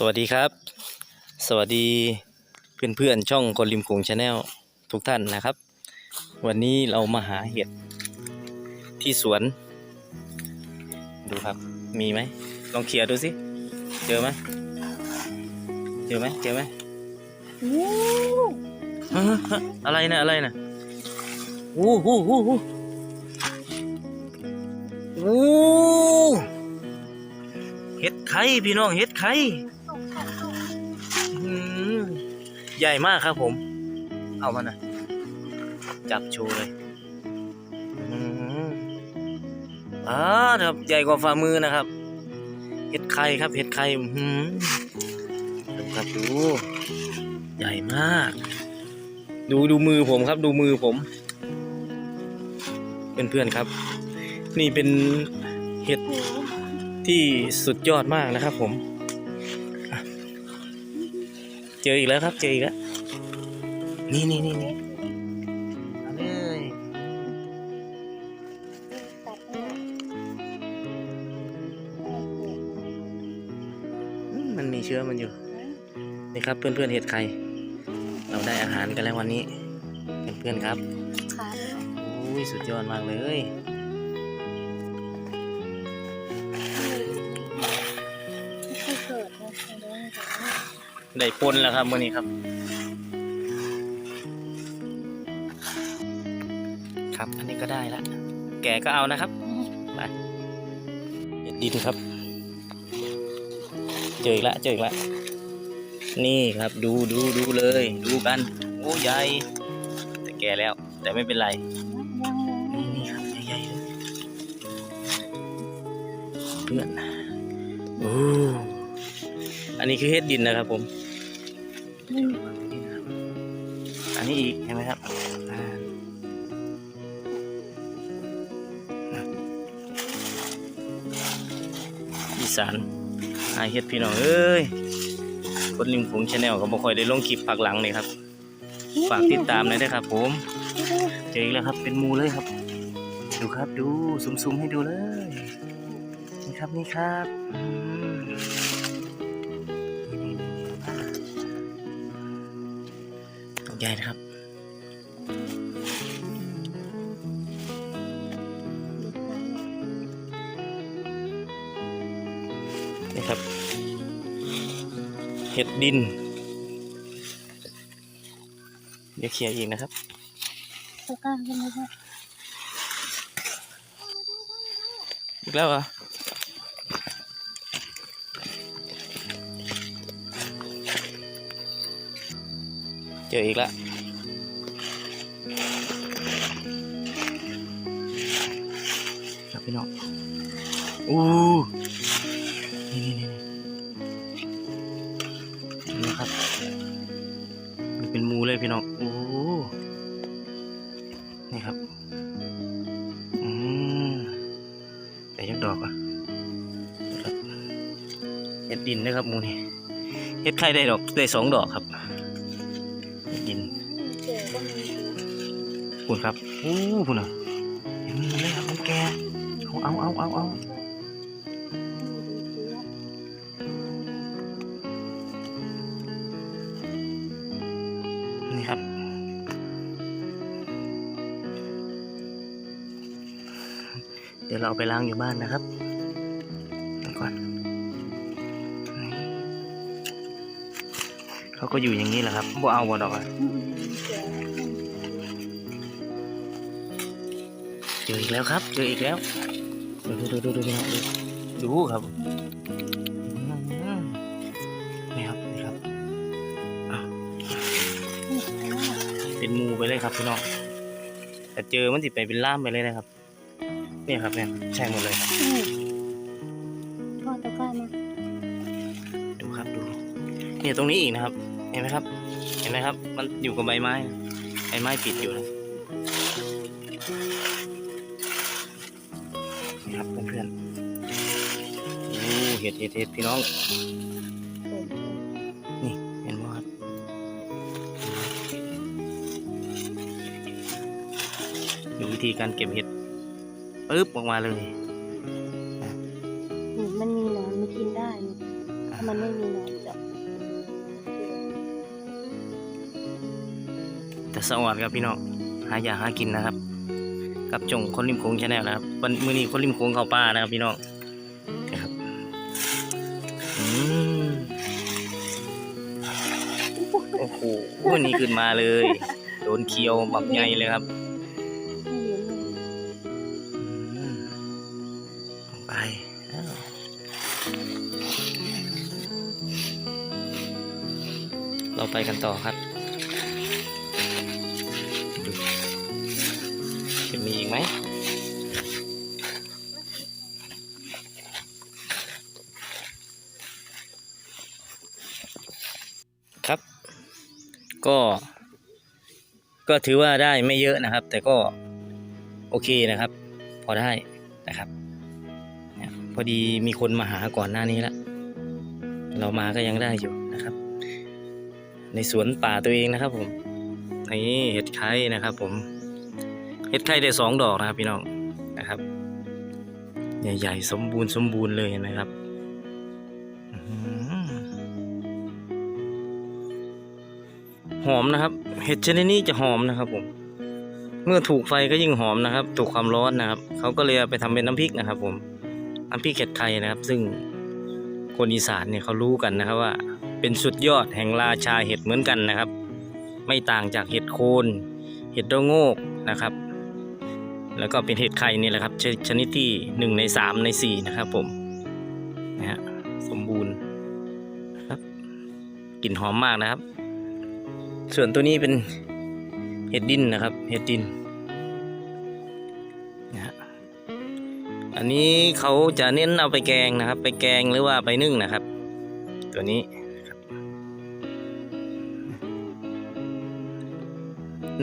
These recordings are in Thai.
สวัสดีครับ สวัสดีเพื่อนๆช่องคนริมโขงชาแนลทุกท่านนะครับ วันนี้เรามาหาเห็ดที่สวน ดูครับมีไหมลองเคลียดูสิ เจอไหมเจอไหมเจอไหมฮะฮะอะไรนะอะไรนะอู้หูหูหูอู้เห็ดไข่พี่น้องเห็ดไข่ ใหญ่มากครับผม เอามาหน่อยจับโชว์เลยอืมอ่าครับใหญ่กว่าฝ่ามือนะครับ เห็ดไข่ครับ เห็ดไข่อื้อหืมดูครับดูใหญ่มาก ดูดูมือผมครับ ดูมือผม เพื่อนๆครับ นี่เป็นเห็ดที่สุดยอดมากนะครับผม เจออีกแล้วครับ เจออีกแล้ว นี่นี่นี่นี่เอาเลยอืมมันมีเชื้อมันอยู่ นี่ครับเพื่อนเพื่อนๆเห็ดไข่ เราได้อาหารกันแล้ววันนี้ เพื่อนๆครับ อุ้ยสุดยอดมากเลย ได้ปนแล้วครับมื่อนี้ครับ ครับอันนี้ก็ได้ละแกก็เอานะครับไปเห็ดดินครับ เจออีกละเจออีกละนี่ครับดูดูดูเลย ดูกันโอ้ใหญ่แต่แก่แล้ว แต่ไม่เป็นไรนี่นี่ครับใหญ่ๆเลยเพื่อนโอ้อันนี้คือเห็ดดินนะครับผม อันนี้อีกเห็นไหมครับอีสานหาเฮ็ดพี่น้องเอ้ยคนริมโขงชาแนลก็บ่ค่อยได้ลงคลิปพักหลังเลยครับ ฝากติดตามหน่อยด้วยครับ ผม เจออีกแล้วครับ เป็นมูเลยครับ ดูครับดูซุ่มๆให้ดูเลย นี่ครับนี่ครับ อืมตัวใหญ่นะครับ นี่ครับ เห็ดดิน เดี๋ยวเคลียร์อีกนะครับตะกร้าใช่ไหมคะอีกแล้วเหรอ เจออีกแล้วครับพี่น้องอู้นี่นี่นี่นี่นะครับมันเป็นมูเลยพี่น้องโอ้นี่ครับอืมแต่ยักดอกอะเห็ดดินนะครับมูนี่เห็ดไข่ได้ดอกได้สองดอกครับ คุณครับอู้คุณอะเห็นมันเลยครับมันแกเอาเอาเอาเอาเอานี่ครับเดี๋ยวเราเอาไปล้างอยู่บ้านนะครับก่อนเขาก็อยู่อย่างนี้แหละครับบ่เอาบ่ดอกอะ เจออีกแล้วครับ เจออีกแล้ว ดูดูดูดูดูดูดูครับอืมนี่ครับนี่ครับอ้าวเป็นหมูไปเลยครับพี่น้องแต่เจอมันติดไปเป็นล่ามไปเลยนะครับเนี่ยครับเนี่ยใช่หมดเลยครับทอดตะกร้ามาดูครับดูเนี่ยตรงนี้อีกนะครับ เห็นไหมครับ เห็นไหมครับ มันอยู่กับใบไม้ใบไม้ปิดอยู่นะ เห็ดเห็ดเห็ดพี่น้อง นี่เห็นไหมครับดูวิธีการเก็บเห็ดปึ๊บออกมาเลย มันมีหนอนมันกินได้อ่ามันไม่มีหนอนเจาะแต่สวัสดีครับพี่น้อง หาอยากหากินนะครับ กับจงคนริมโขงชาแนลนะครับ วันมื้อนี้คนริมโขงเข้าป่านะครับพี่น้องนะครับอืม โอ้โหวันนี้ขึ้นมาเลย โดนเคียวบักใหญ่เลยครับไปเราไปกันต่อครับ ก็ ก็ถือว่าได้ไม่เยอะนะครับ แต่ก็โอเคนะครับ พอได้นะครับพอดีมีคนมาหาก่อนหน้านี้แล้วเรามาก็ยังได้อยู่นะครับ ในสวนป่าตัวเองนะครับ ผมนี่เห็ดไข่นะครับ ผมเห็ดไข่ได้สองดอกนะครับพี่น้องนะครับ ใหญ่ๆสมบูรณ์สมบูรณ์เลยเห็นไหมครับ หอมนะครับ เห็ดชนิดนี้จะหอมนะครับ ผม เมื่อถูกไฟก็ยิ่งหอมนะครับ ถูกความร้อนนะครับเขาก็เลยไปทำเป็นน้ำพริกนะครับ ผมน้ำพริกเห็ดไทยนะครับ ซึ่งคนอีสานเนี่ยเขารู้กันนะครับว่า เป็นสุดยอดแห่งราชาเห็ดเหมือนกันนะครับ ไม่ต่างจากเห็ดโคนเห็ดระโงกนะครับ แล้วก็เป็นเห็ดไข่นี่แหละครับชชนิดที่หนึ่งในสามในสี่นะครับ ผมนะฮะสมบูรณ์ครับกลิ่นหอมมากนะครับ ส่วนตัวนี้เป็นเห็ดดินนะครับ เห็ดดินนะฮะอันนี้เขาจะเน้นเอาไปแกงนะครับ ไปแกงหรือว่าไปนึ่งนะครับ ตัวนี้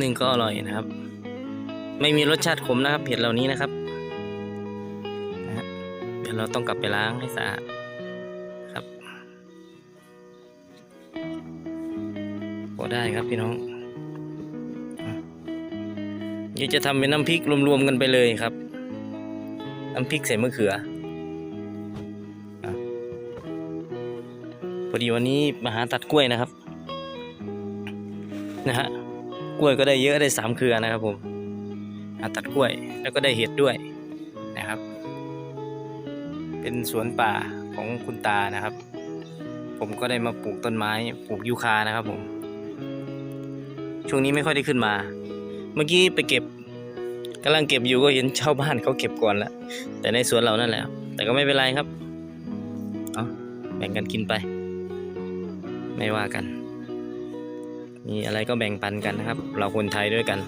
นึ่งก็อร่อยนะครับ ไม่มีรสชาติขมนะครับเห็ดเหล่านี้นะครับนะฮะเดี๋ยวเราต้องกลับไปล้างให้สะอาด อได้ครับพี่น้องเดี๋ยวจะทำเป็นน้ำพริกรวมๆกันไปเลยครับ น้ำพริกใส่มะเขือพอดีวันนี้มาหาตัดกล้วยนะครับ นะฮะกล้วยก็ได้เยอะได้สามเครือนะครับผมหาตัดกล้วยแล้วก็ได้เห็ดด้วยนะครับ เป็นสวนป่าของคุณตานะครับ ผมก็ได้มาปลูกต้นไม้ปลูกยูคานะครับผม ช่วงนี้ไม่ค่อยได้ขึ้นมา เมื่อกี้ไปเก็บกำลังเก็บอยู่ก็เห็นชาวบ้านเขาเก็บก่อนแล้วแต่ในสวนเรานั่นแหละแต่ก็ไม่เป็นไรครับเอาแบ่งกันกินไป ไม่ว่ากัน มีอะไรก็แบ่งปันกันนะครับ เราคนไทยด้วยกัน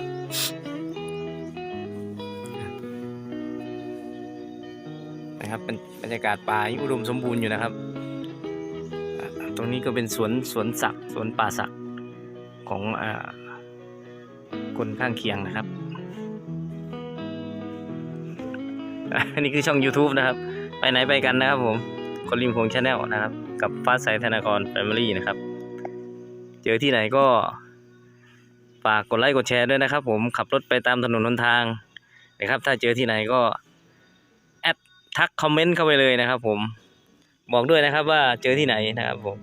นะครับเป็นบรรยากาศป่าอุดมสมบูรณ์อยู่นะครับ ตรงนี้ก็เป็นสวนสวนสักสวนป่าสักของอ่า คนข้างเคียงนะครับ อันนี้คือช่อง YouTube นะครับ ไปไหนไปกันนะครับผม คนริมโขงชาแนลนะครับ กับฟ้าใสธนากรแฟมิลี่นะครับ เจอที่ไหนก็ ฝากกดไลค์กดแชร์ด้วยนะครับ ผมขับรถไปตามถนนหนทางนะครับ ถ้าเจอที่ไหนก็แอดทักคอมเมนต์เข้าไปเลยนะครับ ผมบอกด้วยนะครับว่าเจอที่ไหนนะครับผม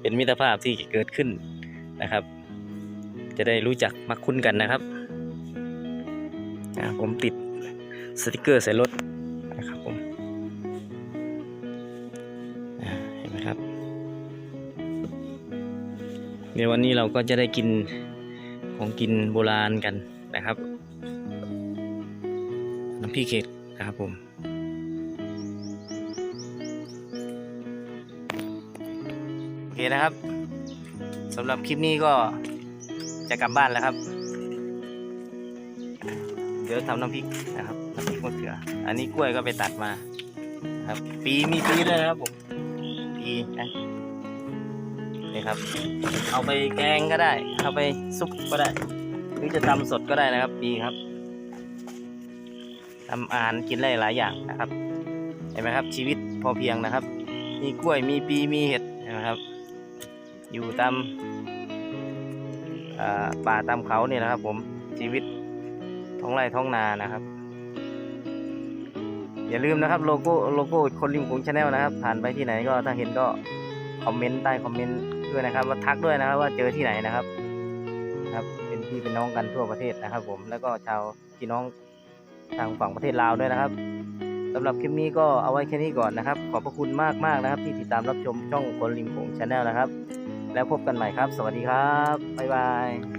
เป็นมิตรภาพที่เกิดขึ้นนะครับ จะได้รู้จักมักคุ้นกันนะครับผมติดสติกเกอร์ใส่รถนะครับผมเห็นไหมครับเดี๋ยววันนี้เราก็จะได้กินของกินโบราณกันนะครับน้ำพริกเข็ดนะครับผมโอเคนะครับสำหรับคลิปนี้ก็ จะกลับบ้านแล้วครับ เดี๋ยวทำน้ำพริกนะครับน้ำพริกมะเขือ อันนี้กล้วยก็ไปตัดมา ครับ ปีมีปีด้วยนะครับผมปีนะนี่ครับ เอาไปแกงก็ได้ เอาไปซุปก็ได้ หรือจะทำสดก็ได้นะครับ ปีครับทำอาหารกินได้หลายอย่างนะครับ เห็นไหมครับ ชีวิตพอเพียงนะครับ มีกล้วยมีปีมีเห็ดนไหมครับ อยู่ตาม ป่าตามเขาเนี่ยนะครับ ผมชีวิตท้องไร่ท้องนานะครับ อย่าลืมนะครับโลโก้โลโก้คนริมโขงชาแนลนะครับ ผ่านไปที่ไหนก็ถ้าเห็นก็คอมเมนต์ใต้คอมเมนต์ด้วยนะครับว่าทักด้วยนะครับว่าเจอที่ไหนนะครับครับเป็นพี่เป็นน้องกันทั่วประเทศนะครับ ผมแล้วก็ชาวพี่น้องทางฝั่งประเทศลาวด้วยนะครับสำหรับคลิปนี้ก็เอาไว้แค่นี้ก่อนนะครับ ขอบพระคุณมากมากๆนะครับ ที่ติดตามรับชมช่องคนริมโขงชาแนลนะครับ แล้วพบกันใหม่ครับ สวัสดีครับ บ๊ายบาย